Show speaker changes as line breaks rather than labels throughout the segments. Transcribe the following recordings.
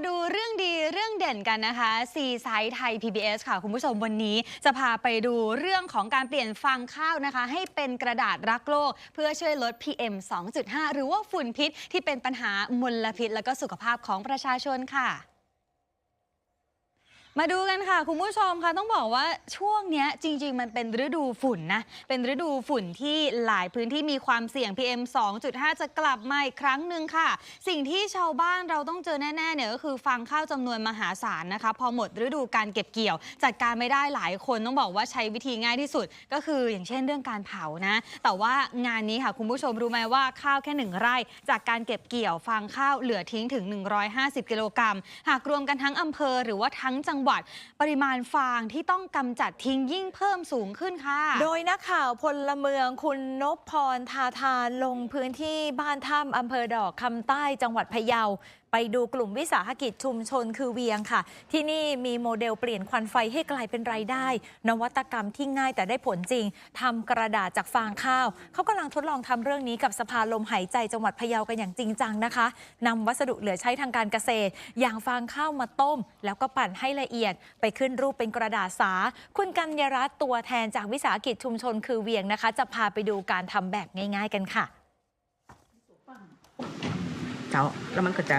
มาดูเรื่องดีเรื่องเด่นกันนะคะซีไซต์ไทย PBS ค่ะ คุณผู้ชมวันนี้จะพาไปดูเรื่องของการเปลี่ยนฟางข้าวนะคะ ให้เป็นกระดาษรักโลก เพื่อช่วยลด PM 2.5 หรือว่าฝุ่นพิษที่เป็นปัญหามลพิษ และก็สุขภาพของประชาชนค่ะ มาดูกันค่ะ คุณผู้ชมค่ะต้องบอกว่าช่วงเนี้ยจริง ๆ มันเป็นฤดูฝุ่นนะ เป็นฤดูฝุ่นที่หลายพื้นที่มีความเสี่ยง PM 2.5 จะกลับมาอีกครั้งหนึ่งค่ะ สิ่งที่ชาวบ้านเราต้องเจอแน่ๆเนี่ยก็คือฟางข้าวจำนวนมหาศาลนะคะ พอหมดฤดูการเก็บเกี่ยว จัดการไม่ได้หลายคนต้องบอกว่าใช้วิธีง่ายที่สุด ก็คืออย่างเช่นเรื่องการเผานะ แต่ว่างานนี้ค่ะคุณผู้ชมรู้ไหมว่าข้าวแค่หนึ่งไร่ จากการเก็บเกี่ยวฟางข้าวเหลือทิ้งถึง 150 กิโลกรัมหากรวมกันทั้งอำเภอหรือว่าทั้งจังหวัดปริมาณฟางที่ต้องกำจัดทิ้งยิ่งเพิ่มสูงขึ้นค่ะ
โดยนักข่าวพลเมืองคุณนพพรทาทานลงพื้นที่บ้านถ้ำอำเภอดอกคำใต้จังหวัดพะเยาไปดูกลุ่มวิสาหกิจชุมชนคือเวียงค่ะ ที่นี่มีโมเดลเปลี่ยนควันไฟให้กลายเป็นรายได้ นวัตกรรมที่ง่ายแต่ได้ผลจริงทำกระดาษจากฟางข้าว เขากำลังทดลองทำเรื่องนี้กับสภาลมหายใจจังหวัดพะเยากันอย่างจริงจังนะคะนำวัสดุเหลือใช้ทางการเกษตร อย่างฟางข้าวมาต้ม แล้วก็ปั่นให้ละเอียด ไปขึ้นรูปเป็นกระดาษสา คุณกัญญรัตน์ตัวแทนจากวิสาหกิจชุมชนคือเวียงนะคะ จะพาไปดูการทำแบบง่าย ๆ กันค่ะา
แล้วมันก็จะ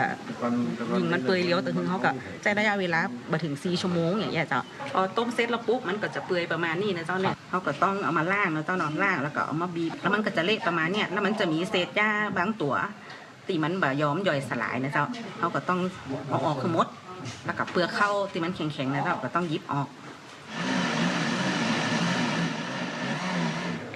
ยิงมันเปื่อยเลี้ยวแต่ถึงเขาก็ใช้ระยะเวลาบ่ถึง4ชั่วโมงอย่างเงี้ยเจ้าพอต้มเสร็จแล้วปุ๊บมันก็จะเปื่อยประมาณนี้นะเจ้าเนี่ยเขาก็ต้องเอามาล่างนะเจ้าเนอนล่างแล้วก็เอามาบีบแล้วมันก็จะเละประมาณเนี้ยแล้วมันจะมีเศษหญ้าบางตัวที่มันบ่ยอมย่อยสลายนะเจ้าเขาก็ต้องเอาออกคือมดแล้วก็เปลือกเข้าที่มันแข็งๆนะเจ้าก็ต้องยิบออก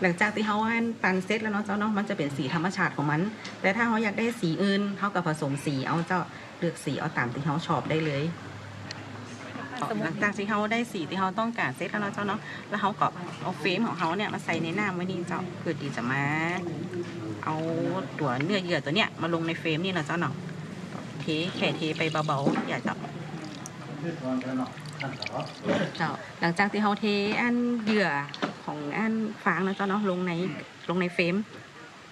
หลังจากที่เขาหั่นปันเสร็จแล้วเนาะเจ้าเนาะมันจะเป็นสีธรรมชาติของมัน แต่ถ้าเขาอยากได้สีอื่นเขาก็ผสมสีเอาเจ้าเลือกสีเอาตามที่เขาชอบได้เลยหลังจากที่เขาได้สีที่เขาต้องการเสร็จแล้วเนาะเจ้าเนาะแล้วเขาก็เอาเฟรมของเขาเนี่ยมาใส่ในหน้ำไว้นี่เจ้าเพื่อที่จะมา เอาตัวเนื้อเยื่อตัวเนี้ยมาลงในเฟรมนี่นะเจ้าเนาะเทแค่เทไปเบาๆอย่าจับเจ้าหลังจากที่เขาเทอันเหยื่อ ของอันฟางนะเจ้าเนาะลงในลงในเฟรม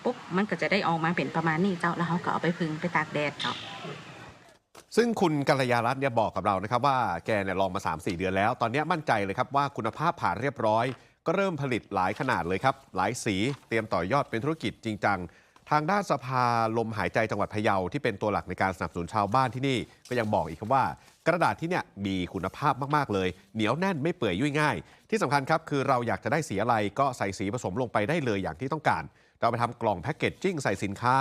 ปุ๊บมันก็จะได้ออกมาเป็นประมาณนี้เจ้าแล้วเขาก็เอาไปพึ่งไปตากแดดเจ้า
ซึ่งคุณกัลยารัตน์เนี่ยบอกกับเรานะครับว่าแกเนี่ยลองมา 3-4 เดือนแล้ว ตอนนี้มั่นใจเลยครับว่าคุณภาพผ่านเรียบร้อย ก็เริ่มผลิตหลายขนาดเลยครับ หลายสีเตรียมต่อยอดเป็นธุรกิจจริงจังทางด้านสภาลมหายใจจังหวัดพะเยาที่เป็นตัวหลักในการสนับสนุนชาวบ้านที่นี่ก็ยังบอกอีกครับว่า กระดาษที่เนี่ยมีคุณภาพมาก ๆ เลย เหนียวแน่นไม่เปื่อยยุ่ยง่าย ที่สำคัญครับคือเราอยากจะได้สีอะไรก็ใส่สีผสมลงไปได้เลยอย่างที่ต้องการ เราไปทำกล่องแพ็กเกจจิ้งใส่สินค้า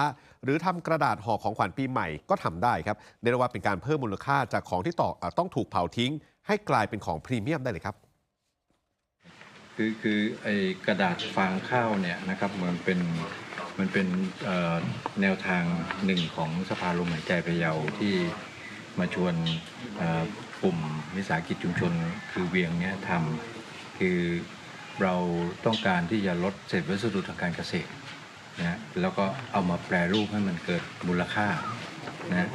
หรือทำกระดาษห่อของขวัญปีใหม่ก็ทำได้ครับเรียกว่าเป็นการเพิ่มมูลค่าจากของที่ต่อต้องถูกเผาทิ้ง ให้กลายเป็นของพรีเมียมได้เลยครับ
คือคือไอ้กระดาษฟางข้าวเนี่ยนะครับมันเป็นมันเป็นแนวทางหนึ่งของสภาลมหายใจพะเยาที่ มาชวนกลุ่มวิสาหกิจชุมชน คือเวียงเนี่ยทำคือเราต้องการที่จะลดเศษวัสดุทางการเกษตรนะแล้วก็เอามาแปรรูปให้มันเกิดมูลค่านะ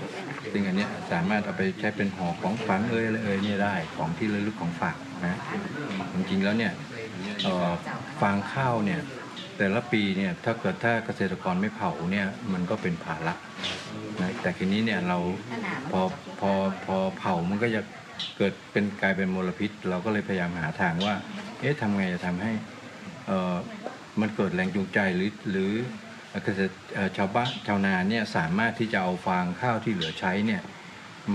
ซึ่งอันเนี้ยสามารถเอาไปใช้เป็นห่อของฝันเอ่ยอะไรเอ่ยเนี่ยได้ของที่ระลึกของฝากนะจริงๆแล้วเนี่ยฟางข้าวเนี่ย แต่ละปีเนี่ยถ้าเกิดถ้าเกษตรกรไม่เผาเนี่ยมันก็เป็นภาระนะแต่ทีนี้เนี่ยเราพอพอพอเผามันก็จะเกิดเป็นกลายเป็นมลพิษ เราก็เลยพยายามหาทางว่า เอ๊ะทำไงจะทำให้เอ่อมันเกิดแรงจูงใจหรือหรือเกษตรเอ่อชาวบ้านชาวนาเนี่ยสามารถที่จะเอาฟางข้าวที่เหลือใช้เนี่ย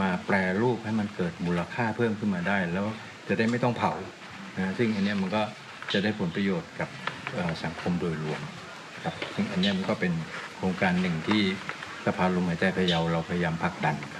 มาแปรรูปให้มันเกิดมูลค่าเพิ่มขึ้นมาได้ แล้วจะได้ไม่ต้องเผานะซึ่งอันเนี้ยมันก็จะได้ผลประโยชน์กับเอ่อ สังคมโดยรวมครับซึ่งอันนี้มันก็เป็นโครงการหนึ่งที่สภาลมหายใจพะเยาเราพยายามผลักดันครับ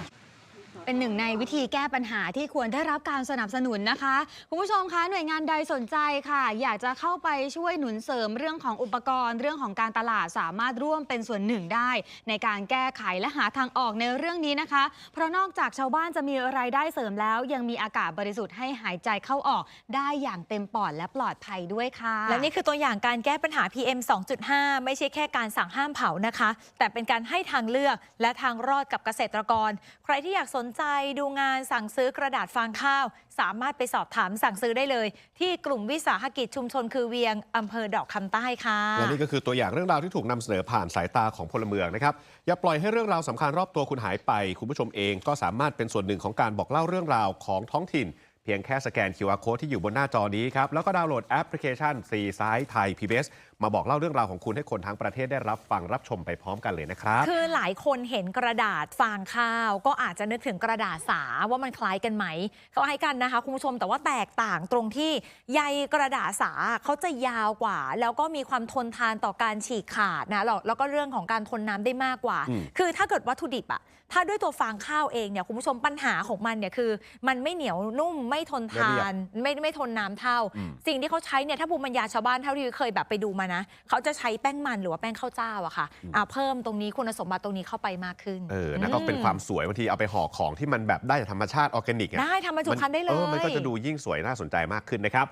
เป็นหนึ่งในวิธีแก้ปัญหาที่ควรได้รับการสนับสนุนนะคะ คุณผู้ชมคะหน่วยงานใดสนใจค่ะ อยากจะเข้าไปช่วยหนุนเสริมเรื่องของอุปกรณ์ เรื่องของการตลาดสามารถร่วมเป็นส่วนหนึ่งได้ ในการแก้ไขและหาทางออกในเรื่องนี้นะคะ เพราะนอกจากชาวบ้านจะมีรายได้เสริมแล้ว ยังมีอากาศบริสุทธิ์ให้หายใจเข้าออกได้อย่างเต็มปอดและปลอดภัยด้วยค่ะ
และนี่คือตัวอย่างการแก้ปัญหา PM 2.5 ไม่ใช่แค่การสั่งห้ามเผานะคะ แต่เป็นการให้ทางเลือกและทางรอดกับเกษตรกร ใครที่อยากสนใจใจดูงานสั่งซื้อกระดาษฟางข้าว สามารถไปสอบถามสั่งซื้อได้เลย ที่กลุ่มวิสาหกิจชุมชนคือเวียงอำเภอดอกคำใต้ค่ะ
และนี่ก็คือตัวอย่างเรื่องราวที่ถูกนำเสนอผ่านสายตาของพลเมืองนะครับอย่าปล่อยให้เรื่องราวสำคัญรอบตัวคุณหายไป คุณผู้ชมเองก็สามารถเป็นส่วนหนึ่งของการบอกเล่าเรื่องราวของท้องถิ่น เพียงแค่สแกน QR Code ที่อยู่บนหน้าจอนี้ครับ แล้วก็ดาวน์โหลดแอปพลิเคชันซีซ้ายไทย PBS มาบอกเล่าเรื่องราวของคุณให้คนทั้งประเทศได้รับฟังรับชมไปพร้อมกันเลยนะครับ
คือหลายคนเห็นกระดาษฟางข้าว ก็อาจจะนึกถึงกระดาษสาว่ามันคล้ายกันไหมเขาให้กันนะคะคุณผู้ชมแต่ว่าแตกต่างตรงที่ใยกระดาษสาเขาจะยาวกว่า แล้วก็มีความทนทานต่อการฉีกขาดนะแล้วแล้วก็เรื่องของการทนน้ำได้มากกว่า
อืม
คือถ้าเกิดวัตถุดิบอะถ้าด้วยตัวฟางข้าวเองเนี่ยคุณผู้ชมปัญหาของมันเนี่ยคือ มันไม่เหนียวนุ่มไม่ทนทานไม่ไม่ทนน้ำเท่า
อืม
สิ่งที่เขาใช้เนี่ยถ้าภูมิปัญญาชาวบ้านเท่าที่เคยแบบไปดูมานะเขาจะใช้แป้งมันหรือว่าแป้งข้าวเจ้าอะค่ะอ่าเพิ่มตรงนี้คุณสมบัติตรงนี้เข้าไปมากขึ้น
เออนั่นก็เป็นความสวยบางทีเอาไปห่อของที่มันแบบได้จากธรรมชาติออร์แกนิกอะ
ได้ทำบรรจุภัณฑ์ได้เลย
ออมันก็จะดูยิ่งสวยน่าสนใจมากขึ้นนะครับ